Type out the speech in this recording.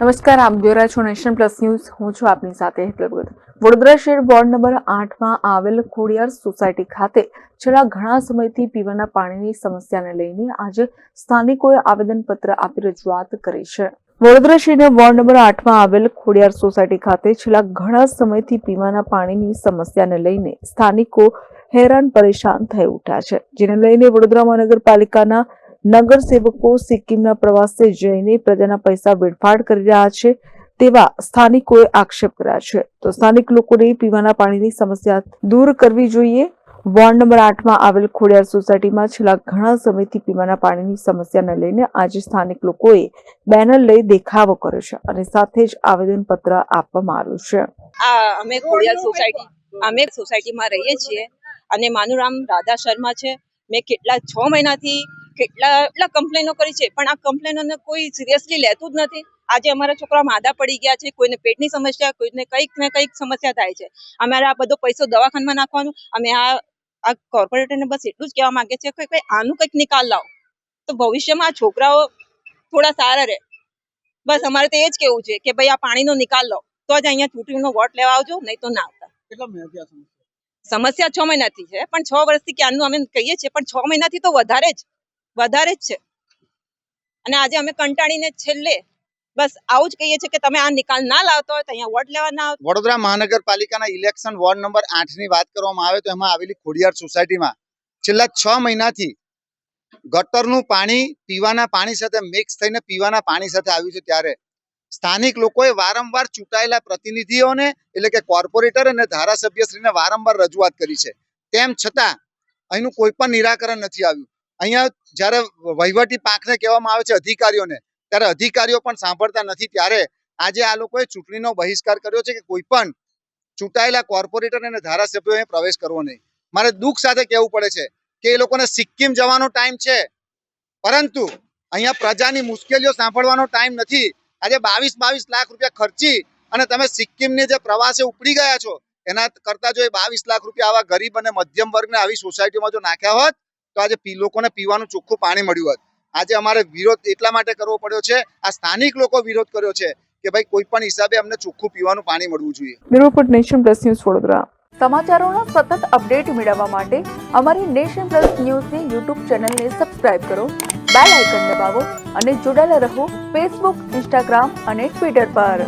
નમસ્કાર, આપ જોઈ રહ્યા છો નેશન પ્લસ ન્યૂઝ. હું છું આપની સાથે વડોદરા શહેર વોર્ડ નંબર આઠમાં આવેલ ખોડિયાર સોસાયટી ખાતે છેલ્લા ઘણા સમયથી પીવાના પાણીની સમસ્યાને લઈને આજે સ્થાનિકોએ આવેદનપત્ર આપી રજૂઆત કરી છે. વડોદરા શહેરના વોર્ડ નંબર આઠમાં આવેલ ખોડિયાર સોસાયટી ખાતે છેલ્લા ઘણા સમયથી પીવાના પાણીની સમસ્યાને લઈને સ્થાનિકો હેરાન પરેશાન થઈ ઉઠ્યા છે, જેને લઈને વડોદરા મહાનગરપાલિકાના નગરસેવકો સિક્કિમના પ્રવાસે જઈને પ્રજાના પૈસા વેડફાડ કરી રહ્યા છે તેવા સ્થાનિકોએ આક્ષેપ કર્યા છે. તો સ્થાનિક લોકોને પીવાના પાણીની સમસ્યા દૂર કરવી જોઈએ. વોર્ડ નંબર આઠમાં આવેલ ખોડિયાર સોસાયટીમાં છેલ્લા ઘણા સમયથી પીવાના પાણીની સમસ્યાને લઈને આજે સ્થાનિક લોકોએ બેનર લઈ દેખાવો કર્યો છે અને સાથે જ આવેદનપત્ર આપવામાં આવ્યું છે. અમે ખોડિયાર સોસાયટી, અમે સોસાયટીમાં રહીએ છીએ અને મારું નામ રાધા શર્મા છે. મેં કેટલા છ મહિનાથી કેટલા એટલા કમ્પ્લેનો કરી છે પણ આ કમ્પ્લેનોને કોઈ સિરિયસલી લેતું જ નથી. આજે અમારા છોકરા માદા પડી ગયા છે કોઈને પેટની સમસ્યા કોઈને કંઈક ને કંઈક સમસ્યા થાય છે. અમારે આ બધો પૈસો દવાખાનામાં નાખવાનો અમે આ આ કોર્પોરેટરને બસ એટલું જ કહેવા માંગે છે કે કંઈ આનું કંઈક નિકાલ લાવો. તો ભવિષ્યમાં આ છોકરાઓ થોડા સારા રહે. બસ અમારે તો એ જ કેવું છે કે ભાઈ આ પાણીનો નિકાલ લો તો જ અહીંયા ચૂંટણીનો વોટ લેવા આવજો નહીં તો ના આવતા. સમસ્યા? સમસ્યા છ મહિનાથી છે પણ છ વર્ષથી ક્યારનું અમે કહીએ છીએ પણ છ મહિનાથી તો વધારે જ. વધારે જ છે. અને આજે અમે કંટાળીને છેલ્લે બસ આવું જ કહીએ છીએ કે તમે આ નિકાલ ના લાવતો હોય તો અહીંયા વોટ લેવા ના આવતો. વડોદરા મહાનગરપાલિકાના ઇલેક્શન વોર્ડ નંબર આઠની વાત કરવામાં આવે તો એમાં આવેલી ખોડિયાર સોસાયટીમાં છેલ્લા છ મહિનાથી ગટરનું પાણી પીવાના પાણી સાથે મિક્સ થઈને પીવાના પાણી સાથે આવ્યું છે ત્યારે સ્થાનિક લોકોએ વારંવાર ચૂંટાયેલા પ્રતિનિધિઓને એટલે કે કોર્પોરેટર અને ધારાસભ્યશ્રીને વારંવાર રજૂઆત કરી છે. તેમ છતાં અહીંનું કોઈ પણ નિરાકરણ નથી આવ્યું. અહીંયા જ્યારે વહીવટી પાંખને કહેવામાં આવે છે અધિકારીઓને, ત્યારે અધિકારીઓ પણ સાંભળતા નથી. ત્યારે આજે આ લોકોએ ચૂંટણીનો બહિષ્કાર કર્યો છે કે કોઈ પણ ચૂંટાયેલા કોર્પોરેટર અને ધારાસભ્યોએ પ્રવેશ કરવો નહીં. મારે દુઃખ સાથે કહેવું પડે છે કે એ લોકોને સિક્કિમ જવાનો ટાઈમ છે. પરંતુ અહીંયા પ્રજાની મુશ્કેલીઓ સાંભળવાનો ટાઈમ નથી. આજે બાવીસ બાવીસ લાખ રૂપિયા ખર્ચી અને તમે સિક્કિમની જે પ્રવાસે ઉપડી ગયા છો, એના કરતા જો એ બાવીસ લાખ રૂપિયા આવા ગરીબ અને મધ્યમ વર્ગને આવી સોસાયટીમાં જો નાખ્યા હોત તો આજે લોકોને પીવાનું ચોખ્ખું પાણી મળ્યું હોત. આજે અમારે વિરોધ એટલા માટે કરવો પડ્યો છે આ સ્થાનિક લોકો વિરોધ કર્યો છે કે ભાઈ કોઈ પણ હિસાબે અમને ચોખ્ખું પીવાનું પાણી મળવું જોઈએ. Bureau nation plus news Vadodara. સમાચારોના સતત અપડેટ મેળવવા માટે અમારી નેશન પ્લસ ન્યૂઝની યુટ્યુબ ચેનલને સબસ્ક્રાઇબ કરો બેલ આઇકન દબાવો અને જોડાયેલા રહો ફેસબુક ઇન્સ્ટાગ્રામ અને ટ્વિટર પર.